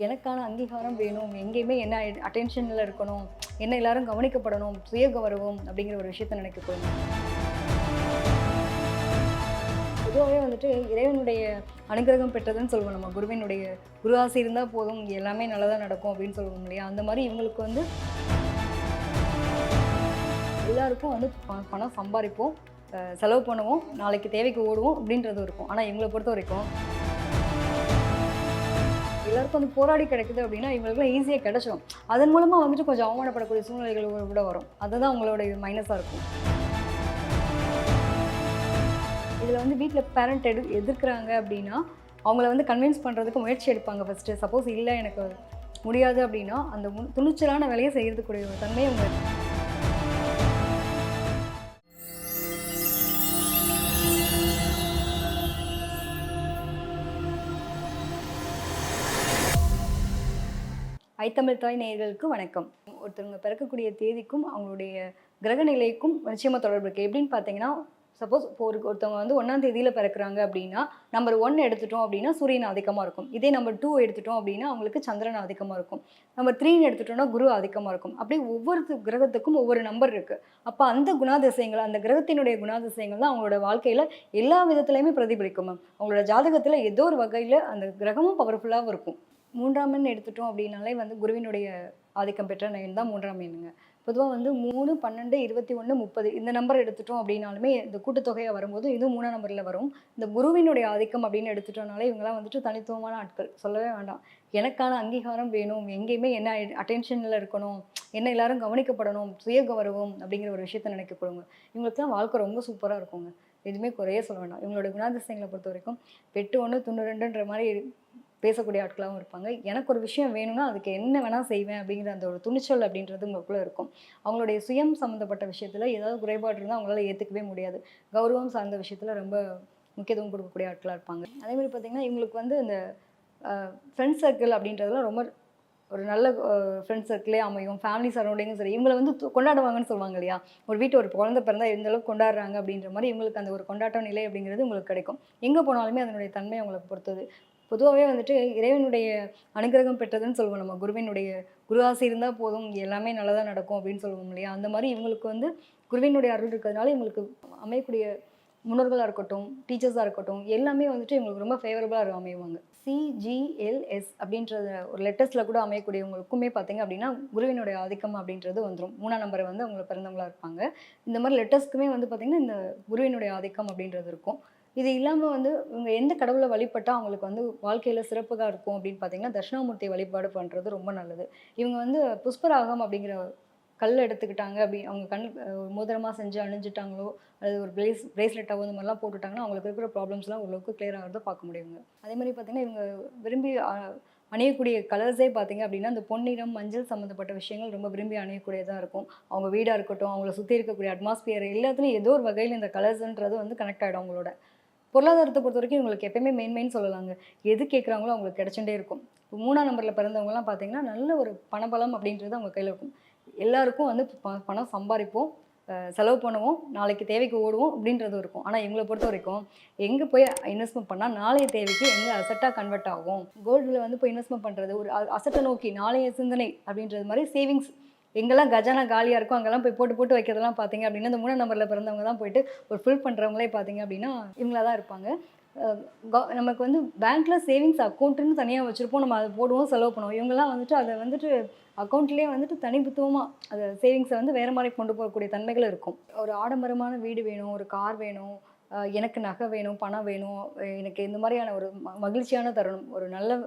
எனக்கான அங்கீகாரம் வேணும். எங்கேயுமே என்ன அட்டென்ஷனில் இருக்கணும். என்ன எல்லாரும் கவனிக்கப்படணும். சுய கௌரவம் அப்படிங்கிற ஒரு விஷயத்த நினைக்க போகணும் பொதுவாகவே வந்துட்டு இறைவனுடைய அனுகிரகம் பெற்றதுன்னு சொல்லுவோம் நம்ம. குருவினுடைய குரு ஆசை இருந்தால் போதும். எல்லாமே நல்லதாக நடக்கும் அப்படின்னு சொல்லுவோம் இல்லையா? அந்த மாதிரி இவங்களுக்கு வந்து எல்லாருக்கும் வந்து ப- பணம் சம்பாதிப்போம் செலவு பண்ணுவோம். நாளைக்கு தேவைக்கு ஓடுவோம் அப்படின்றது இருக்கும். ஆனால் இவங்களை பொறுத்த வரைக்கும் எல்லாருக்கும் வந்து போராடி கிடைக்குது அப்படின்னா இவங்களுக்குலாம் ஈஸியாக கிடைச்சிடும் அதன் மூலமாக வந்துட்டு கொஞ்சம் அவமானப்படக்கூடிய சூழ்நிலைகள் கூட வரும். அதுதான் உங்களோட மைனஸாக இருக்கும். இதில் வந்து வீட்டில் பேரண்ட் எடு எதிர்க்கிறாங்க அப்படின்னா அவங்கள வந்து கன்வின்ஸ் பண்ணுறதுக்கு முயற்சி எடுப்பாங்க ஃபஸ்ட்டு சப்போஸ் இல்லை எனக்கு முடியாது அப்படின்னா அந்த துணிச்சலான வேலையை செய்கிறதுக்குரிய ஒரு தன்மை அவங்க ஐத்தமிழ் தாய் நேயர்களுக்கு வணக்கம். ஒருத்தவங்க பிறக்கக்கூடிய தேதிக்கும் அவங்களுடைய கிரக நிலைக்கும் நிச்சயமாக தொடர்பு இருக்குது எப்படின்னு பார்த்தீங்கன்னா சப்போஸ் இப்போ ஒரு ஒருத்தவங்க வந்து ஒன்றாம் தேதியில் பிறக்கிறாங்க அப்படின்னா நம்பர் ஒன் எடுத்துட்டோம் அப்படின்னா சூரியன் அதிகமாக இருக்கும். இதே நம்பர் டூ எடுத்துட்டோம் அப்படின்னா அவங்களுக்கு சந்திரன் அதிகமாக இருக்கும். நம்பர் த்ரீன்னு எடுத்துட்டோம்னா குரு அதிகமாக இருக்கும். அப்படி ஒவ்வொரு கிரகத்துக்கும் ஒவ்வொரு நம்பர் இருக்குது அப்போ அந்த குணாதிசயங்கள் அந்த கிரகத்தினுடைய குணாதிசயங்கள் தான் அவங்களோட வாழ்க்கையில் எல்லா விதத்துலையுமே பிரதிபலிக்கும் மேம் அவங்களோட ஜாதகத்தில் ஏதோ ஒரு வகையில் அந்த கிரகமும் பவர்ஃபுல்லாகவும் இருக்கும். மூன்றாம் எண் எடுத்துட்டோம் அப்படின்னாலே வந்து குருவினுடைய ஆதிக்கம் பெற்ற எண் தான் மூன்றாம் எண்ணுங்க. பொதுவாக வந்து மூணு பன்னெண்டு இருபத்தி ஒன்று முப்பது இந்த நம்பர் எடுத்துட்டோம் அப்படின்னாலுமே இந்த கூட்டுத்தொகையாக வரும்போது இது மூணாம் நம்பரில் வரும். இந்த குருவினுடைய ஆதிக்கம் அப்படின்னு எடுத்துட்டோம்னாலே இவங்கெல்லாம் வந்துட்டு தனித்துவமான ஆட்கள். சொல்லவே வேண்டாம். எனக்கான அங்கீகாரம் வேணும். எங்கேயுமே என்ன அட்டென்ஷனில் இருக்கணும். என்ன எல்லாரும் கவனிக்கப்படணும். சுய கௌரவம் அப்படிங்கிற ஒரு விஷயத்த நினைக்கப்படுங்க இவங்களுக்குலாம் வாழ்க்கை ரொம்ப சூப்பராக இருக்குங்க. எதுவுமே குறைய சொல்ல வேண்டாம். இவங்களோட குணாதிசயங்களை பொறுத்த வரைக்கும் பெட்டு ஒன்று துண்ணு ரெண்டுன்ற மாதிரி பேசக்கூடிய ஆட்களாகவும் இருப்பாங்க. எனக்கு ஒரு விஷயம் வேணும்னா அதுக்கு என்ன வேணால் செய்வேன் அப்படிங்கிற அந்த ஒரு துணிச்சல் அப்படின்றது உங்களுக்குள்ளே இருக்கும். அவங்களுடைய சுயம் சம்மந்தப்பட்ட விஷயத்தில் ஏதாவது குறைபாடு இருந்தால் அவங்களால ஏற்றுக்கவே முடியாது. கௌரவம் சார்ந்த விஷயத்தில் ரொம்ப முக்கியத்துவம் கொடுக்கக்கூடிய ஆட்களாக இருப்பாங்க. அதே மாதிரி பார்த்திங்கன்னா இவங்களுக்கு வந்து இந்த ஃப்ரெண்ட் சர்க்கிள் அப்படின்றதுலாம் ரொம்ப ஒரு நல்ல ஃப்ரெண்ட் சர்க்கிளே அமையும். ஃபேமிலி சரௌண்டிங்கும் சரி. இவங்களை வந்து கொண்டாடுவாங்கன்னு சொல்லுவாங்க இல்லையா? ஒரு வீட்டு ஒரு குழந்தை பிறந்தா எந்த அளவுக்கு கொண்டாடுறாங்க அப்படின்ற மாதிரி இவங்களுக்கு அந்த ஒரு கொண்டாட்ட நிலை அப்படிங்கிறது உங்களுக்கு கிடைக்கும். எங்கே போனாலுமே அதனுடைய தன்மை அவங்களுக்கு பொறுத்தது. பொதுவாகவே வந்துட்டு இறைவனுடைய அனுகிரகம் பெற்றதுன்னு சொல்லுவோம். நம்ம குருவினுடைய குரு ஆசை இருந்தால் போதும் எல்லாமே நல்லதாக நடக்கும் அப்படின்னு சொல்லுவோம் இல்லையா? அந்த மாதிரி இவங்களுக்கு வந்து குருவினுடைய அருள் இருக்கிறதுனால இவங்களுக்கு அமையக்கூடிய முன்னோர்களாக இருக்கட்டும் டீச்சர்ஸாக இருக்கட்டும் எல்லாமே வந்துட்டு இவங்களுக்கு ரொம்ப ஃபேவரபுளாக அமைவாங்க. சிஜிஎல்எஸ் அப்படின்ற ஒரு லெட்டர்ஸில் கூட அமையக்கூடியவங்களுக்குமே பார்த்தீங்க அப்படின்னா குருவினுடைய ஆதிக்கம் அப்படின்றது வந்துடும் மூணாம் நம்பரை வந்து அவங்க பிறந்தவங்களாக இருப்பாங்க. இந்த மாதிரி லெட்டர்ஸ்க்குமே வந்து பார்த்திங்கன்னா இந்த குருவினுடைய ஆதிக்கம் அப்படின்றது இருக்கும். இது இல்லாமல் வந்து இவங்க எந்த கடவுளை வழிபட்டால் அவங்களுக்கு வந்து வாழ்க்கையில் சிறப்பாக இருக்கும் அப்படின்னு பார்த்தீங்கன்னா தட்சிணாமூர்த்தி வழிபாடு பண்ணுறது ரொம்ப நல்லது. இவங்க வந்து புஷ்பராகம் அப்படிங்கிற கல் எடுத்துக்கிட்டாங்க அப்படி அவங்க கண் மோதிரமாக செஞ்சு அணிஞ்சிட்டாங்களோ அல்லது ஒரு பிரேஸ் பிரேஸ்லெட்டாவோ இந்த மாதிரிலாம் போட்டுட்டாங்கன்னா அவங்களுக்கு இருக்கிற ப்ராப்ளம்ஸ்லாம் ஓரளவுக்கு கிளியர் ஆகிறத பார்க்க முடியுங்க அதே மாதிரி பார்த்தீங்கன்னா இவங்க விரும்பி அணியக்கூடிய கலர்ஸே பார்த்தீங்க அப்படின்னா அந்த பொன்னிறம் மஞ்சள் சம்மந்தப்பட்ட விஷயங்கள் ரொம்ப விரும்பி அணியக்கூடியதாக இருக்கும். அவங்க வீடாக இருக்கட்டும் அவங்கள சுற்றி இருக்கக்கூடிய அட்மாஸ்பியர் எல்லாத்துலேயும் ஏதோ ஒரு வகையில் இந்த கலர்ஸ்ன்றது வந்து கனெக்ட் ஆகிடும் அவங்களோட. பொருளாதாரத்தை பொறுத்த வரைக்கும் இவங்களுக்கு எப்பயுமே மெயின் சொல்லலாங்க. எது கேட்குறாங்களோ அவங்களுக்கு கிடச்சிட்டே இருக்கும். இப்போ மூணாம் நம்பரில் பிறந்தவங்கலாம் பார்த்தீங்கன்னா நல்ல ஒரு பணபலம் அப்படின்றது அவங்க கையில் இருக்கும். எல்லாருக்கும் வந்து ப- பணம் சம்பாதிப்போம் செலவு பண்ணுவோம் நாளைக்கு தேவைக்கு ஓடுவோம் அப்படின்றது இருக்கும். ஆனால் இவங்களை பொறுத்த வரைக்கும் எங்கே போய் இன்வெஸ்ட்மெண்ட் பண்ணால் நாளைய தேவைக்கு எங்கே அசட்டாக கன்வெர்ட் ஆகும்? கோல்டில் வந்து போய் இன்வெஸ்ட்மெண்ட் பண்ணுறது ஒரு அசட்டை நோக்கி நாளைய சிந்தனை அப்படின்றது மாதிரி சேவிங்ஸ் எங்கெல்லாம் கஜானா காலியாக இருக்கும் அங்கெல்லாம் போய் போட்டு போட்டு வைக்கிறதெல்லாம் பார்த்தீங்க அப்படின்னா இந்த மூணு நம்பரில் பிறந்தவங்க தான் போயிட்டு ஒரு ஃபில் பண்ணுறவங்களே பார்த்தீங்க அப்படின்னா இவங்களா தான் இருப்பாங்க. நமக்கு வந்து பேங்க்கில் சேவிங்ஸ் அக்கௌண்ட்டுன்னு தனியாக வச்சுருப்போம். நம்ம அதை போடுவோம் செலவு பண்ணுவோம். இவங்கெல்லாம் வந்துட்டு அதை வந்துட்டு அக்கௌண்ட்லேயே வந்துட்டு தனித்துவமாக அதை சேவிங்ஸை வந்து வேறு மாதிரி கொண்டு போகக்கூடிய தன்மைகள் இருக்கும். ஒரு ஆடம்பரமான வீடு வேணும் ஒரு கார் வேணும் எனக்கு நகை வேணும் பணம் வேணும் எனக்கு இந்த மாதிரியான ஒரு மகிழ்ச்சியான தருணம் ஒரு நல்ல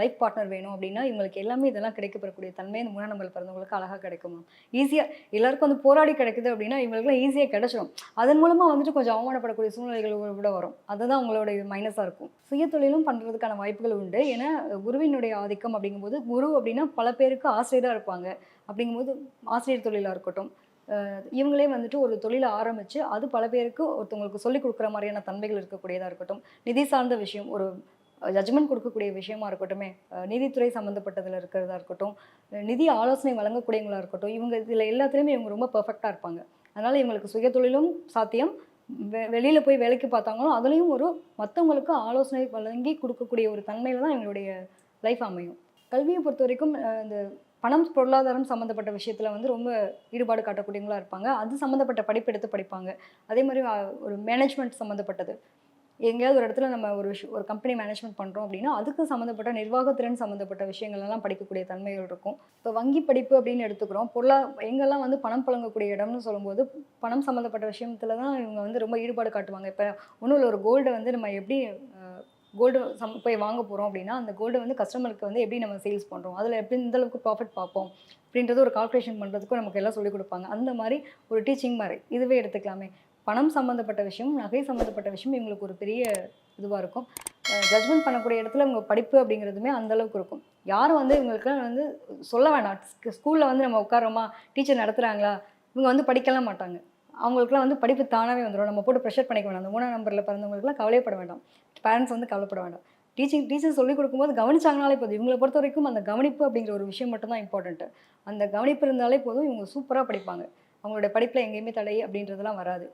லைஃப் பார்ட்னர் வேணும் அப்படின்னா இவங்களுக்கு எல்லாமே இதெல்லாம் கிடைக்கப்படக்கூடிய தன்மை இந்த மூணாம் பிறந்தவங்களுக்கு அழகாக கிடைக்குமா ஈஸியாக எல்லாருக்கும் வந்து போராடி கிடைக்குது அப்படின்னா இவங்களுக்குலாம் ஈஸியாக கிடைச்சிடும் அதன் மூலமாக வந்துட்டு கொஞ்சம் அவமானப்படக்கூடிய சூழ்நிலைகள் கூட வரும். அதுதான் அவங்களோட மைனஸாக இருக்கும். சுயதொழிலும் பண்ணுறதுக்கான வாய்ப்புகள் உண்டு. ஏன்னா குருவினுடைய ஆதிக்கம் அப்படிங்கும்போது குரு அப்படின்னா பல பேருக்கு ஆசிரியராக இருப்பாங்க. அப்படிங்கும்போது ஆசிரியர் தொழிலாக இருக்கட்டும் இவங்களே வந்துட்டு ஒரு தொழிலை ஆரம்பித்து அது பல பேருக்கு ஒருத்தவங்களுக்கு சொல்லிக் கொடுக்குற மாதிரியான தன்மைகள் இருக்கக்கூடியதாக இருக்கட்டும். நிதி சார்ந்த விஷயம் ஒரு ஜட்ஜ்மெண்ட் கொடுக்கக்கூடிய விஷயமா இருக்கட்டும் நீதித்துறை சம்மந்தப்பட்டதில் இருக்கிறதா இருக்கட்டும் நிதி ஆலோசனை வழங்கக்கூடியவங்களா இருக்கட்டும் இவங்க இதில் எல்லாத்துலேயுமே இவங்க ரொம்ப பர்ஃபெக்டாக இருப்பாங்க. அதனால் இவங்களுக்கு சுயதொழிலும் சாத்தியம். வெ வெளியில் போய் வேலைக்கு பார்த்தாங்களும் அதுலேயும் ஒரு மற்றவங்களுக்கு ஆலோசனை வழங்கி கொடுக்கக்கூடிய ஒரு தன்மையில் தான் இவங்களுடைய லைஃப் அமையும். கல்வியை பொறுத்த வரைக்கும் இந்த பணம் பொருளாதாரம் சம்மந்தப்பட்ட விஷயத்தில் வந்து ரொம்ப ஈடுபாடு காட்டக்கூடியவங்களா இருப்பாங்க. அது சம்மந்தப்பட்ட படிப்பு எடுத்து படிப்பாங்க. அதே மாதிரி ஒரு மேனேஜ்மெண்ட் சம்மந்தப்பட்டது எங்கேயாவது ஒரு இடத்துல நம்ம ஒரு விஷயம் ஒரு கம்பெனி மேனேஜ்மெண்ட் பண்ணுறோம் அப்படின்னா அதுக்கு சம்மந்தப்பட்ட நிர்வாகத்திறன் சம்மந்தப்பட்ட விஷயங்கள்லாம் படிக்கக்கூடிய தன்மைகள் இருக்கும். இப்போ வங்கி படிப்பு அப்படின்னு எடுத்துக்கிறோம். பொருளா எங்கெல்லாம் வந்து பணம் புழங்கக்கூடிய இடம்னு சொல்லும்போது பணம் சம்மந்தப்பட்ட விஷயத்துல தான் இவங்க வந்து ரொம்ப ஈடுபாடு காட்டுவாங்க. இப்போ ஒன்றும் இல்லை ஒரு கோல்டை வந்து நம்ம எப்படி கோல்டு சம் போய் வாங்க போகிறோம் அப்படின்னா அந்த கோல்டை வந்து கஸ்டமருக்கு வந்து எப்படி நம்ம சேல்ஸ் பண்ணுறோம் அதில் எப்படி இந்த அளவுக்கு ப்ராஃபிட் பார்ப்போம்? அப்படின்றது ஒரு கால்குலேஷன் பண்ணுறதுக்கும் நமக்கு எல்லாம் சொல்லிக் கொடுப்பாங்க. அந்த மாதிரி ஒரு டீச்சிங் மாதிரி. இதுவே எடுத்துக்கலாமே. பணம் சம்மந்தப்பட்ட விஷயம் நகை சம்மந்தப்பட்ட விஷயம் இவங்களுக்கு ஒரு பெரிய இதுவாக இருக்கும். ஜட்மெண்ட் பண்ணக்கூடிய இடத்துல இவங்க படிப்பு அப்படிங்கிறதுமே அந்த அளவுக்கு இருக்கும். யாரும் வந்து இவங்களுக்குலாம் வந்து சொல்ல வேண்டாம் ஸ்கூலில் வந்து நம்ம உட்காரோமா டீச்சர் நடத்துகிறாங்களா இவங்க வந்து படிக்கலாம் மாட்டாங்க. அவங்களுக்குலாம் வந்து படிப்பு தானாகவே வந்துடும் நம்ம போட்டு ப்ரெஷர் பண்ணிக்க வேண்டாம் அந்த மூணாம் நம்பரில் பிறந்தவங்களுக்குலாம் கவலைப்பட வேண்டாம். பேரண்ட்ஸ் வந்து கவலைப்பட வேண்டாம். டீச்சிங் டீச்சர் சொல்லிக் கொடுக்கும்போது கவனிச்சாங்கனாலே போதும். இவங்களை பொறுத்த வரைக்கும் அந்த கவனிப்பு அப்படிங்கிற ஒரு விஷயம் மட்டும்தான் இம்பார்ட்டன்ட்டு அந்த கவனிப்பு இருந்தாலே போதும். இவங்க சூப்பராக படிப்பாங்க. அவங்களோட படிப்பில் எங்கேயுமே தடை அப்படின்றதெல்லாம் வராது.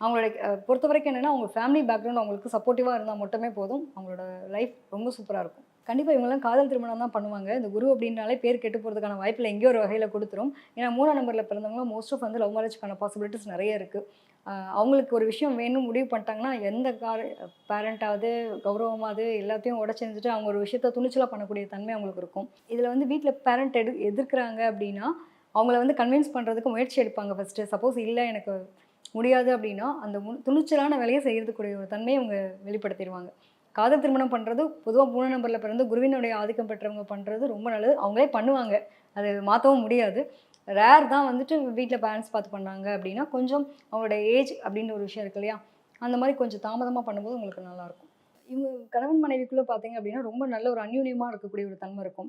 அவங்களோட பொறுத்த வரைக்கும் என்னென்னா அவங்க ஃபேமிலி பேக்ரவுண்ட் அவங்களுக்கு சப்போர்ட்டிவாக இருந்தால் மட்டுமே போதும். அவங்களோட லைஃப் ரொம்ப சூப்பராக இருக்கும். கண்டிப்பாக இவங்கெல்லாம் காதல் திருமணம் தான் பண்ணுவாங்க. இந்த குரு அப்படின்னாலே பேர் கெட்டு போகிறதுக்கான வாய்ப்பில் எங்கேயோ ஒரு வகையில் கொடுத்துரும். ஏன்னா மூணாம் நம்பரில் பிறந்தவங்க மோஸ்ட் ஆஃப் வந்து லவ் மேரேஜ்க்கான பாசிபிலிட்டிஸ் நிறைய இருக்குது அவங்களுக்கு ஒரு விஷயம் வேணும் முடிவு பண்ணிட்டாங்கன்னா எந்த கார பேரண்ட்டாவது கௌரவமாவது எல்லாத்தையும் உடச்சிருந்துட்டு அவங்க ஒரு விஷயத்த துணிச்சலாக பண்ணக்கூடிய தன்மை அவங்களுக்கு இருக்கும். இதில் வந்து வீட்டில் பேரண்ட் எடு எதிர்க்கிறாங்க அப்படின்னா அவங்கள வந்து கன்வின்ஸ் பண்ணுறதுக்கு முயற்சி எடுப்பாங்க ஃபஸ்ட்டு சப்போஸ் இல்லை எனக்கு முடியாது அப்படின்னா அந்த துணிச்சலான வேலையை செய்கிறதுக்குரிய ஒரு தன்மையை அவங்க வெளிப்படுத்திடுவாங்க. காதல் திருமணம் பண்ணுறது பொதுவாக மூணு நம்பரில் பிறந்து குருவினுடைய ஆதிக்கம் பெற்றவங்க பண்ணுறது ரொம்ப நல்லது. அவங்களே பண்ணுவாங்க. அது மாற்றவும் முடியாது. ரேர் தான் வந்துட்டு வீட்டில் பேரண்ட்ஸ் பார்த்து பண்ணாங்க அப்படின்னா கொஞ்சம் அவங்களோட ஏஜ் அப்படின்ற ஒரு விஷயம் இருக்கு இல்லையா? அந்த மாதிரி கொஞ்சம் தாமதமாக பண்ணும்போது உங்களுக்கு நல்லாயிருக்கும். இவங்க கணவன் மனைவிக்குள்ளே பார்த்தீங்க அப்படின்னா ரொம்ப நல்ல ஒரு அந்யூன்யமாக இருக்கக்கூடிய ஒரு தன்மை இருக்கும்.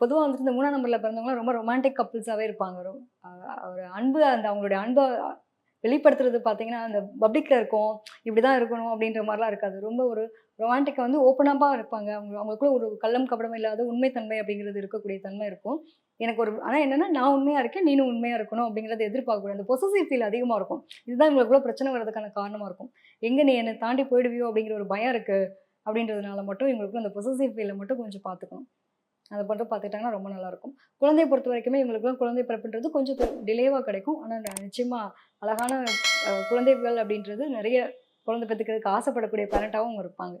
பொதுவாக வந்துட்டு இந்த மூணாம் நம்பரில் பிறந்தவங்களாம் ரொம்ப ரொமான்டிக் கப்புள்ஸாகவே இருப்பாங்க. ஒரு அன்பு அந்த அவங்களுடைய அன்பை வெளிப்படுத்துறது பார்த்தீங்கன்னா அந்த பப்ளிக்கில் இருக்கும் இப்படி தான் இருக்கணும் அப்படின்ற மாதிரிலாம் இருக்காது. ரொம்ப ஒரு ரொமான்டிக்கை வந்து ஓப்பனப்பாக இருப்பாங்க. அவங்க அவங்களுக்குள்ள ஒரு கள்ளம் கபடம் இல்லாத உண்மைத்தன்மை அப்படிங்கிறது இருக்கக்கூடிய தன்மை இருக்கும். எனக்கு ஒரு ஆனால் என்னென்னா நான் உண்மையாக இருக்கேன் நீனும் உண்மையாக இருக்கணும் அப்படிங்கிறத எதிர்பார்க்கக்கூடாது அந்த பொசசிவ் ஃபீல் அதிகமாக இருக்கும். இதுதான் இவங்களுக்குள்ள பிரச்சனை வர்றதுக்கான காரணமாக இருக்கும். எங்கே நீ என்னை தாண்டி போயிடுவியோ அப்படிங்கிற ஒரு பயம் இருக்குது அப்படின்றதுனால மட்டும் இவங்களுக்கு அந்த பொசசிவ் ஃபீலை மட்டும் கொஞ்சம் பார்த்துக்கணும் அதை மட்டும் பார்த்துக்கிட்டாங்கன்னா ரொம்ப நல்லாயிருக்கும். குழந்தையை பொறுத்த வரைக்குமே இவங்களுக்குலாம் குழந்தை பிறப்புன்றது கொஞ்சம் டிலேவாக கிடைக்கும். ஆனால் நிச்சயமாக அழகான குழந்தைகள் அப்படின்றது நிறைய குழந்தை பெற்றுக்கிறதுக்கு ஆசைப்படக்கூடிய பேரண்ட்டாகவும் இருப்பாங்க.